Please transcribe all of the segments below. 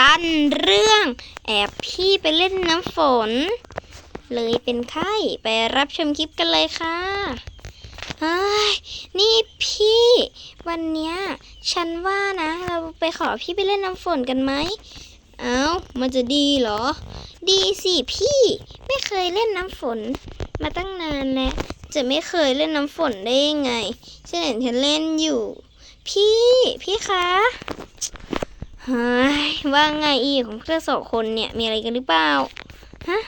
สั้นเรื่องแอบพี่ไปเล่นน้ำฝน เลยเป็นไข้ไปรับชมคลิปกันเลยค่ะเฮ้ยนี่พี่ วันเนี้ยฉันว่านะ เราไปขอพี่ไปเล่นน้ำฝนกันไหมเอ้ามันจะดีเหรอ ดีสิพี่ไม่เคยเล่นน้ำฝน มาตั้งนานแล้วจะไม่เคยเล่นน้ำฝนได้ยังไงฉันเห็นเธอเล่นอยู่ พี่พี่คะฮ้ย ว่าไงอีของเธอสองคนเนี่ยมีอะไรกันหรือเปล่าฮะ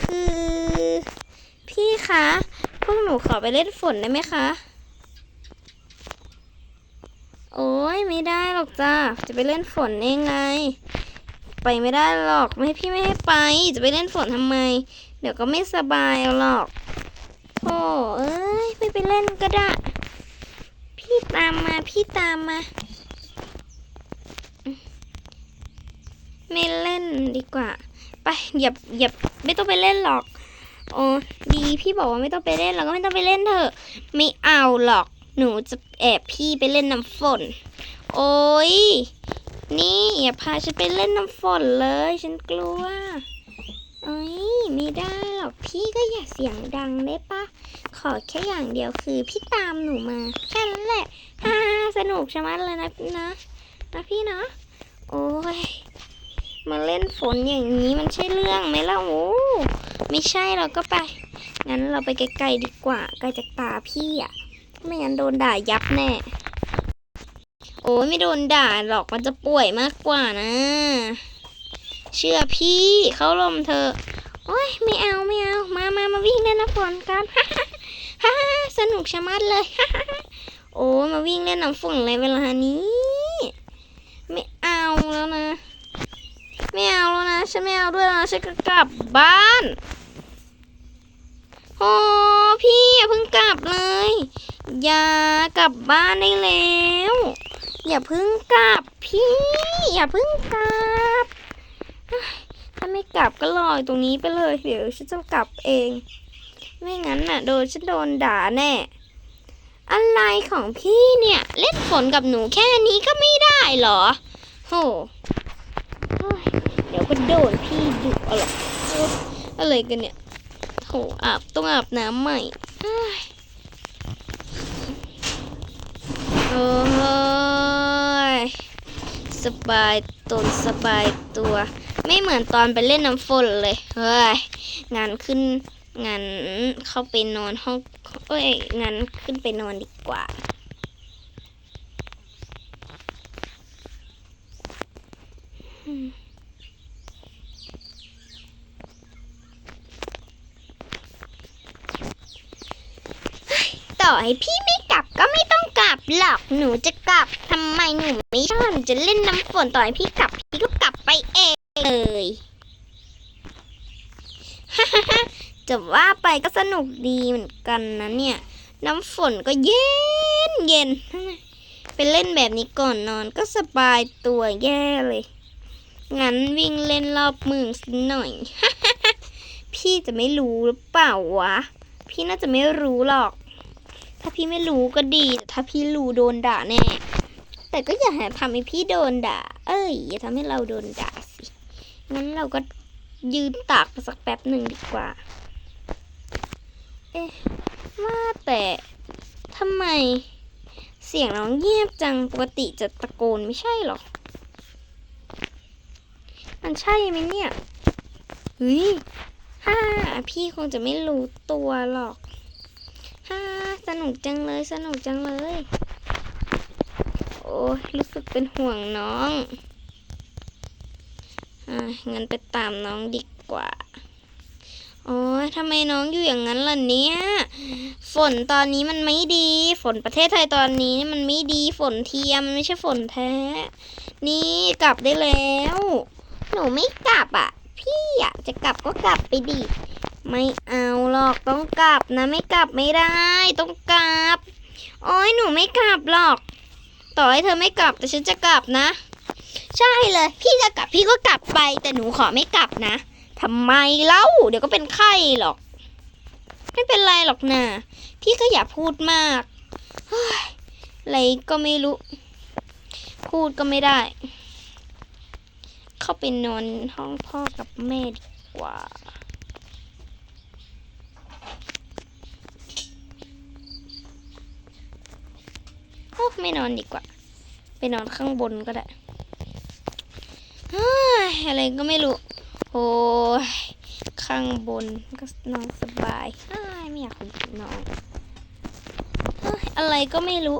คือ พี่คะพวกหนูขอไปเล่นฝนได้ไหมคะ โอ้ยไม่ได้หรอกจ้าจะไปเล่นฝนได้ไง ไปไม่ได้หรอกไม่พี่ไม่ให้ไป จะไปเล่นฝนทำไม เดี๋ยวก็ไม่สบายหรอกโอ้เอ้ยไม่ไปเล่นก็ได้ พี่ตามมาพี่ตามมา ไม่เล่นดีกว่า ไปอย่าอย่าไม่ต้องไปเล่นหรอกโอ้ดีพี่บอกว่าไม่ต้องไปเล่นเราก็ไม่ต้องไปเล่นเถอะ ไม่เอาหรอก หนูจะแอบพี่ไปเล่นน้ำฝน โอ้ยนี่อย่าพาฉันไปเล่นน้ำฝนเลย ฉันกลัวเอ้ยไม่ได้หรอกพี่ก็อย่าเสียงดังได้ปะขอแค่อย่างเดียวคือพี่ตามหนูมา แค่นั้นแหละฮ่าสนุกชะมัดเลยนะนะนะพี่เนาะโอ้ย มาเล่นฝนอย่างนี้มันใช่เรื่องไหมล่ะโอ้ไม่ใช่เราก็ไป งั้นเราไปไกลๆดีกว่าไกลจากตาพี่อะ ไม่งั้นโดนด่ายับแน่ โอ้ยไม่โดนด่าหรอกมันจะป่วยมากกว่านะ เชื่อพี่เขาลมเธอ โอ้ยไม่เอาไม่เอา มามามาวิ่งเล่นน้ำฝนกันฮ่าฮ่าสนุกชะมัดเลยโอ้มาวิ่งเล่นน้ำฝนเลยเวลานี้ ไม่เอาแล้วนะ ไม่เอาแล้วนะ ฉันไม่เอาด้วยนะฉันก็กลับบ้านโอ้พี่อย่าเพิ่งกลับเลย อย่ากลับบ้านได้แล้ว อย่าเพิ่งกลับพี่ อย่าเพิ่งกลับ ถ้าไม่กลับก็รอยตรงนี้ไปเลย เดี๋ยวฉันจะกลับเอง ไม่งั้นน่ะ โดนฉันโดนด่าแน่ อะไรของพี่เนี่ย เล่นฝนกับหนูแค่นี้ก็ไม่ได้เหรอโอ้ เดี๋ยวก็โดนพี่ดุอาหรอกโอ๊ยอะไรกันเนี่ยโหอาบต้องอาบน้ำใหม่เฮ้ยโอ้ยสบายตนสบายตัว ไม่เหมือนตอนไปเล่นน้ำฝนเลย เฮ้ย งานขึ้นงานเข้าไปนอนห้อง เอ้ยงานขึ้นไปนอนดีกว่า ต่อให้พี่ไม่กลับก็ไม่ต้องกลับหรอกหนูจะกลับทำไมหนูไม่ชอบหนูจะเล่นน้ำฝนต่อให้พี่กลับพี่ก็กลับไปเองเลยจะว่าไปก็สนุกดีเหมือนกันนะเนี่ย น้ำฝนก็เย็นเย็นไปเล่นแบบนี้ก่อนนอนก็สบายตัวแย่เลย งั้นวิ่งเล่นรอบเมืองสักหน่อย พี่จะไม่รู้หรือเปล่าวะ พี่น่าจะไม่รู้หรอก ถ้าพี่ไม่รู้ก็ดี แต่ถ้าพี่รู้โดนด่าแน่ แต่ก็อย่าทำให้พี่โดนด่า เอ้ย อย่าทำให้เราโดนด่าสิ งั้นเราก็ยืนตากไปสักแป๊บหนึ่งดีกว่า เอ๊ะว่าแต่ทำไม เสียงน้องเงียบจัง ปกติจะตะโกนไม่ใช่หรอ มันใช่ไหมเนี่ยเฮ้ยฮ่า พี่คงจะไม่รู้ตัวหรอก ฮ่าสนุกจังเลยสนุกจังเลย โอ้รู้สึกเป็นห่วงน้องอ่างั้นไปตามน้องดีกว่าโอ้ยทำไมน้องอยู่อย่างนั้นล่ะเนี่ย ฝนตอนนี้มันไม่ดี ฝนประเทศไทยตอนนี้มันไม่ดี ฝนเทียมมันไม่ใช่ฝนแท้ นี่กลับได้แล้ว หนูไม่กลับอะ พี่อยากจะกลับก็กลับไปดิ ไม่เอาหรอกต้องกลับนะ ไม่กลับไม่ได้ ต้องกลับ โอ้ยหนูไม่กลับหรอก ต่อให้เธอไม่กลับแต่ฉันจะกลับนะ ใช่เลย พี่จะกลับพี่ก็กลับไป แต่หนูขอไม่กลับนะทำไมเล่าเดี๋ยวก็เป็นไข้หรอก ไม่เป็นไรหรอกนะพี่ก็อย่าพูดมากเฮ้ยอะไรก็ไม่รู้ พูดก็ไม่ได้ เข้าไปนอนห้องพ่อกับแม่ดีกว่า ไม่นอนดีกว่า ไปนอนข้างบนก็ได้อะไรก็ไม่รู้ โอ้ยข้างบนก็นอนสบายไม่อยากนอนเฮ้ยอะไรก็ไม่รู้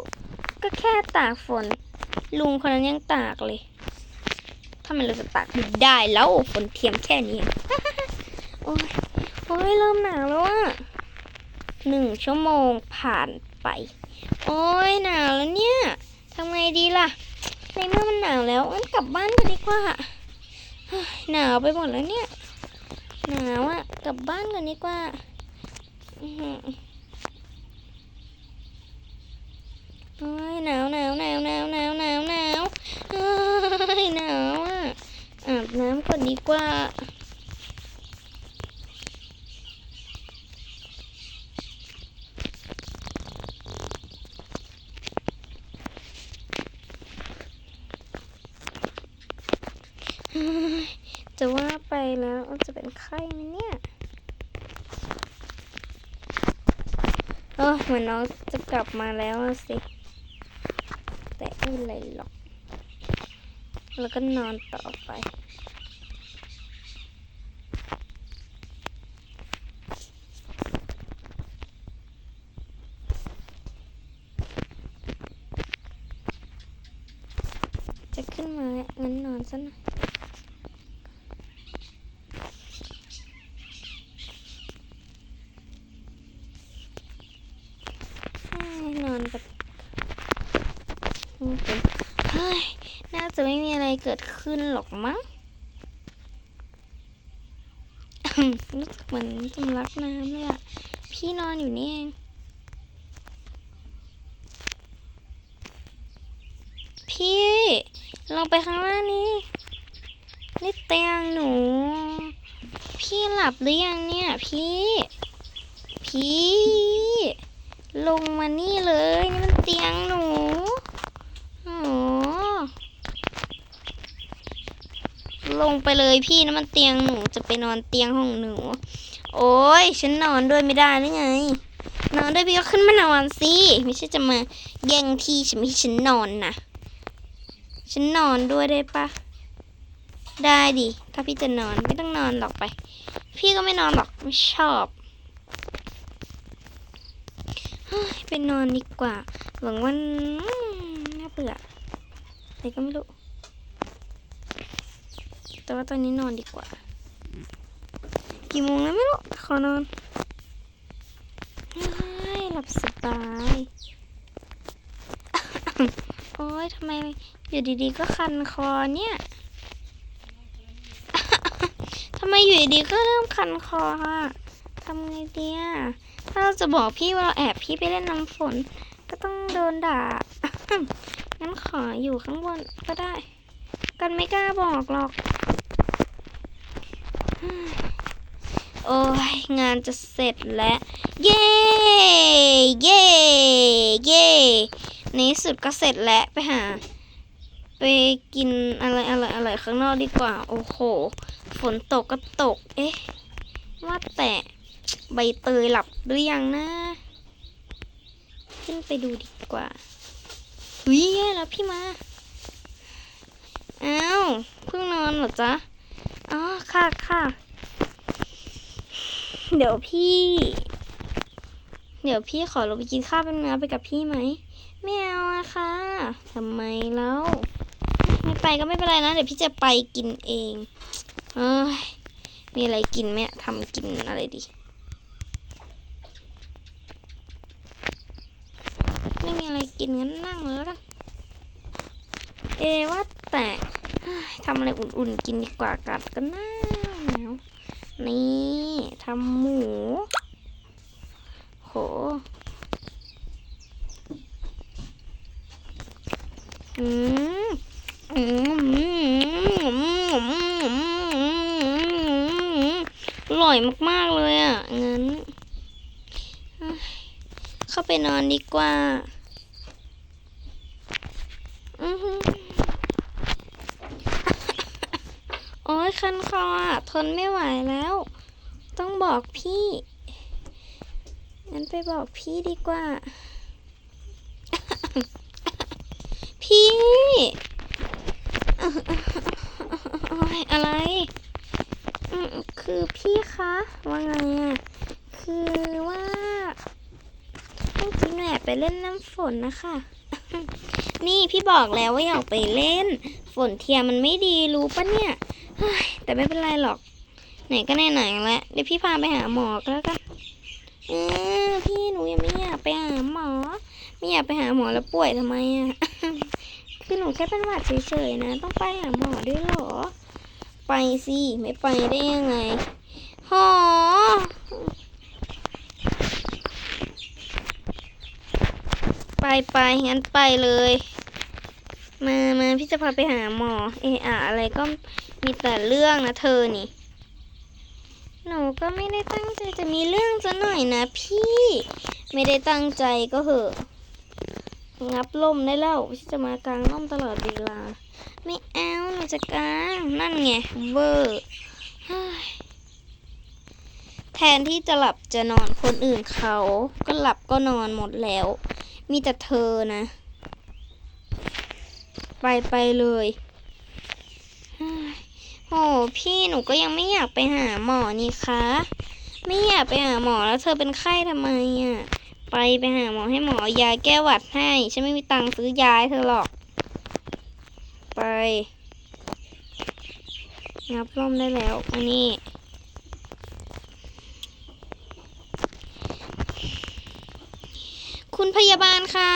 ก็แค่ตากฝน ลุงคนนั้นยังตากเลยทำไมเราจะตากไม่ได้แล้วฝนเทียมแค่นี้โอ้ยโอ้ยเริ่มหนาวแล้วอะหนึ่งชั่วโมงผ่านไป โอ้ยหนาวแล้วเนี่ยทำไงดีล่ะ ในเมื่อมันหนาวแล้วงั้นกลับบ้านกันดีกว่าหนาวไปหมดแล้วเนี่ย หนาวอะกลับบ้านกันดีกว่าโอ้ยหนาวหนาวหนาวหนาวหนาวหนาวหนาวหนาวอะอาบน้ำก่อนดีกว่า เฮ้ยจะว่าไปแล้วจะเป็นไข้ไหมเนี่ย เหมือนน้องจะกลับมาแล้วสิ แต่ไม่เป็นไรหรอก แล้วก็นอนต่อไป จะขึ้นมาแล้วงั้นนอนซะหน่อย เฮ้ยนอนแบบอืมเป็นเฮ้ย น่าจะไม่มีอะไรเกิดขึ้นหรอกมั้งรู้สึกเหมือนสำลักน้ำเลยอะพี่นอนอยู่นี่เองพี่ลงไปข้างล่างนี้นี่เตียงหนู พี่หลับหรือยังเนี่ยพี่ พี่ ลงมานี่เลยนี่มันเตียงหนูโอ้ ลงไปเลยพี่นะมันเตียงหนูจะไปนอนเตียงของหนู โอ้ยฉันนอนด้วยไม่ได้หรือไง นอนด้วยพี่ก็ขึ้นมานอนสิไม่ใช่จะมาแย่งที่ฉันไม่ให้ฉันนอนนะฉันนอนด้วยได้ปะได้ดิ ถ้าพี่จะนอนไม่ต้องนอนหรอกไป พี่ก็ไม่นอนหรอกไม่ชอบไปนอนดีกว่า หวังว่าน่าเบื่ออะไรก็ไม่รู้ แต่ว่าตอนนี้นอนดีกว่า กี่โมงแล้วไม่รู้ขอนอนเฮ้ยหลับสบาย โอ้ยทำไมอยู่ดีๆก็คันคอเนี่ยทำไมอยู่ดีๆก็เริ่มคันคออะทำไงดีอะถ้าเราจะบอกพี่ว่าเราแอบพี่ไปเล่นน้ำฝน ก็ต้องโดนด่า งั้นขออยู่ข้างบนก็ได้ กันไม่กล้าบอกหรอก โอ้ยงานจะเสร็จแล้ว เย้ เย้ เย้ในสุดก็เสร็จแล้วไปหา ไปกินอะไรอะไรอะไรข้างนอกดีกว่า โอ้โห ฝนตกก็ตก เอ๊ะ ว่าแต่ใบเตยหลับหรือยังนะ ขึ้นไปดูดีกว่าหุยแย่แล้วพี่มา อ้าว เพิ่งนอนเหรอจ๊ะ ค่ะค่ะ เดี๋ยวพี่ เดี๋ยวพี่ขอลงไปกินข้าวเป็นเนื้อไปกับพี่ไหมไม่เอาอะค่ะทำไมแล้ว ไม่ไปก็ไม่เป็นไรนะ เดี๋ยวพี่จะไปกินเองเอ้ยมีอะไรกินไหมทำกินอะไรดี ไม่มีอะไรกินงั้นนั่งแล้วกันเอว่าแต่ ทำอะไรอุ่นๆกินดีกว่ากาศก็หนาวหนาวนี่ทำหมูโหอืมอืมอืมอืมอืมอืมอร่อยมากๆเลยอะงั้น เข้าไปนอนดีกว่า อือหือ โอ้ยคันคออะ ทนไม่ไหวแล้ว ต้องบอกพี่ งั้นไปบอกพี่ดีกว่า พี่โอ๊ยอะไร คือพี่คะ ว่าไงอะ คือว่าเมื่อกี้หนูแอบไปเล่นน้ำฝนนะคะนี่พี่บอกแล้วว่าอย่ากไปเล่น ฝนเทียมมันไม่ดีรู้ปะเนี่ย แต่ไม่เป็นไรหรอก ไหนก็ไหนๆแล้วเดี๋ยวพี่พาไปหาหมอกแล้วกันเออพี่หนูยังไม่อยากไปหาหมอ ไม่อยากไปหาหมอแล้วป่วยทำไมอะคือหนูแค่เป็นหวัดเฉยๆนะ ต้องไปหาหมอด้วยหรอ ไปสิไม่ไปได้ยังไงหอไปไปงั้นไปเลย มามาพี่จะพาไปหาหมอ เออะอะไรก็ มีแต่เรื่องนะเธอนี่ หนูก็ไม่ได้ตั้งใจจะมีเรื่องซะหน่อยนะพี่ ไม่ได้ตั้งใจก็เหอะงับล่มได้แล้วพี่จะมากลางล่มตลอดเวลา ไม่เอาหนูจะกาง นั่นไงเวอร์แทนที่จะหลับจะนอนคนอื่นเขา ก็หลับก็นอนหมดแล้ว มีแต่เธอนะ ไปไปเลย โอ้พี่หนูก็ยังไม่อยากไปหาหมอนี่คะ ไม่อยากไปหาหมอแล้วเธอเป็นไข้ทำไมอะ ไปไปหาหมอให้หมอยาแก้หวัดให้ ฉันไม่มีตังค์ซื้อยาเธอหรอก ไป งับร่มได้แล้ว อันนี้ คุณพยาบาลคะ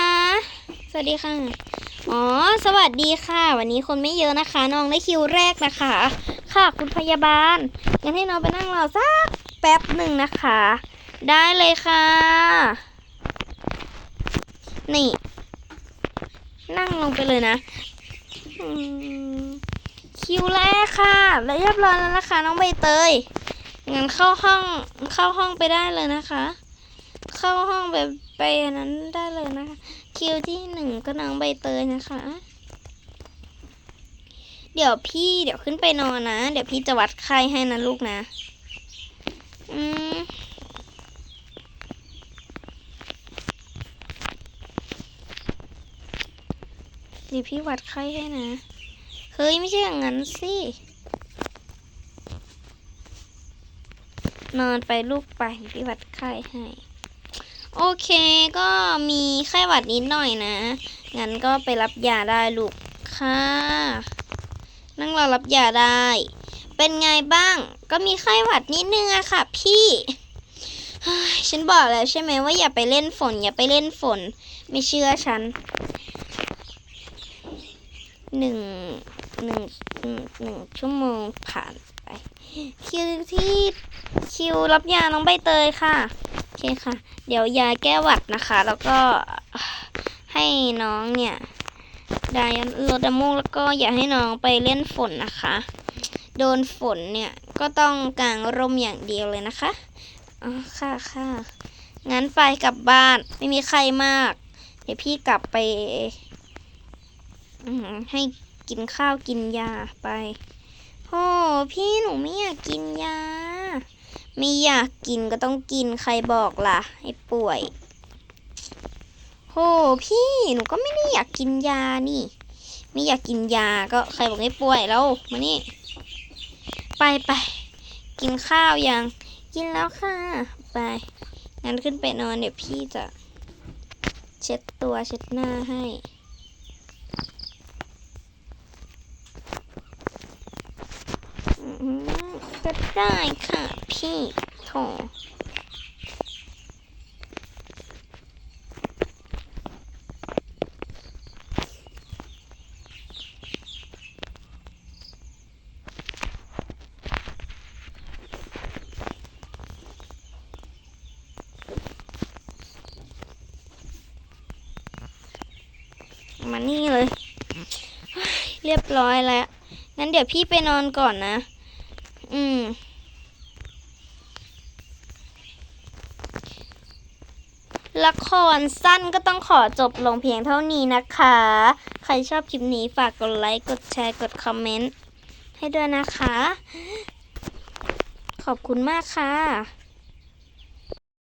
สวัสดีค่ะ อ๋อ สวัสดีค่ะ วันนี้คนไม่เยอะนะคะ น้องได้คิวแรกนะคะ ค่ะคุณพยาบาลงั้นให้น้องไปนั่งรอสักแป๊บหนึ่งนะคะ ได้เลยค่ะ นี่ นั่งลงไปเลยนะคิวแรกค่ะแล้วเรียบร้อยแล้วนะคะ น้องใบเตยงั้นเข้าห้องเข้าห้องไปได้เลยนะคะ เข้าห้องไปไปนั้นได้เลยนะคะ คิวที่หนึ่งก็น้องใบเตยนะคะ เดี๋ยวพี่เดี๋ยวขึ้นไปนอนนะ เดี๋ยวพี่จะวัดไข้ให้นะลูกนะ อืมเดี๋ยวพี่วัดไข้ให้นะ เฮ้ยไม่ใช่อย่างนั้นสินอนไปลูกไปพี่วัดไข้ให้ โอเคก็มีไข้หวัดนิดหน่อยนะ งั้นก็ไปรับยาได้ลูกค่ะ นั่งรอรับยาได้ เป็นไงบ้าง ก็มีไข้หวัดนิดนึงอะค่ะ พี่ฉันบอกแล้วใช่ไหมว่าอย่าไปเล่นฝน อย่าไปเล่นฝน ไม่เชื่อฉันหนึ่งหนึ่งหนึ่งหนึ่งชั่วโมงผ่านไปคิวที่คิวรับยาน้องใบเตยค่ะ เคค่ะ เดี๋ยวยาแก้หวัดนะคะ แล้วก็ให้น้องเนี่ยไดาลดน้ำมูกแล้วก็อย่าให้น้องไปเล่นฝนนะคะ โดนฝนเนี่ยก็ต้องกางร่มอย่างเดียวเลยนะคะอ๋อค่ะค่ะงั้นไปกลับบ้านไม่มีใครมาก เดี๋ยวพี่กลับไปให้กินข้าวกินยาไปโอ้พี่หนูไม่อยากกินยา ไม่อยากกินก็ต้องกินใครบอกล่ะให้ป่วยโอ้พี่หนูก็ไม่ได้อยากกินยานี่ ไม่อยากกินยาก็ใครบอกให้ป่วยแล้วมานี่ ไปไปกินข้าวยัง กินแล้วค่ะ ไป งั้นขึ้นไปนอนเดี๋ยวพี่จะ เช็ดตัวเช็ดหน้าให้ อืมก็ ได้ค่ะพี่โถมานี่เลยเฮ้ยเรียบร้อยแล้ว งั้นเดี๋ยวพี่ไปนอนก่อนนะ อืม ละ คนสั้นก็ต้องขอจบลงเพียงเท่านี้นะคะ ใครชอบคลิปนี้ฝากกดไลค์ กดแชร์ กดคอมเมนต์ใให้ด้วยนะคะ ขอบคุณมากค่ะ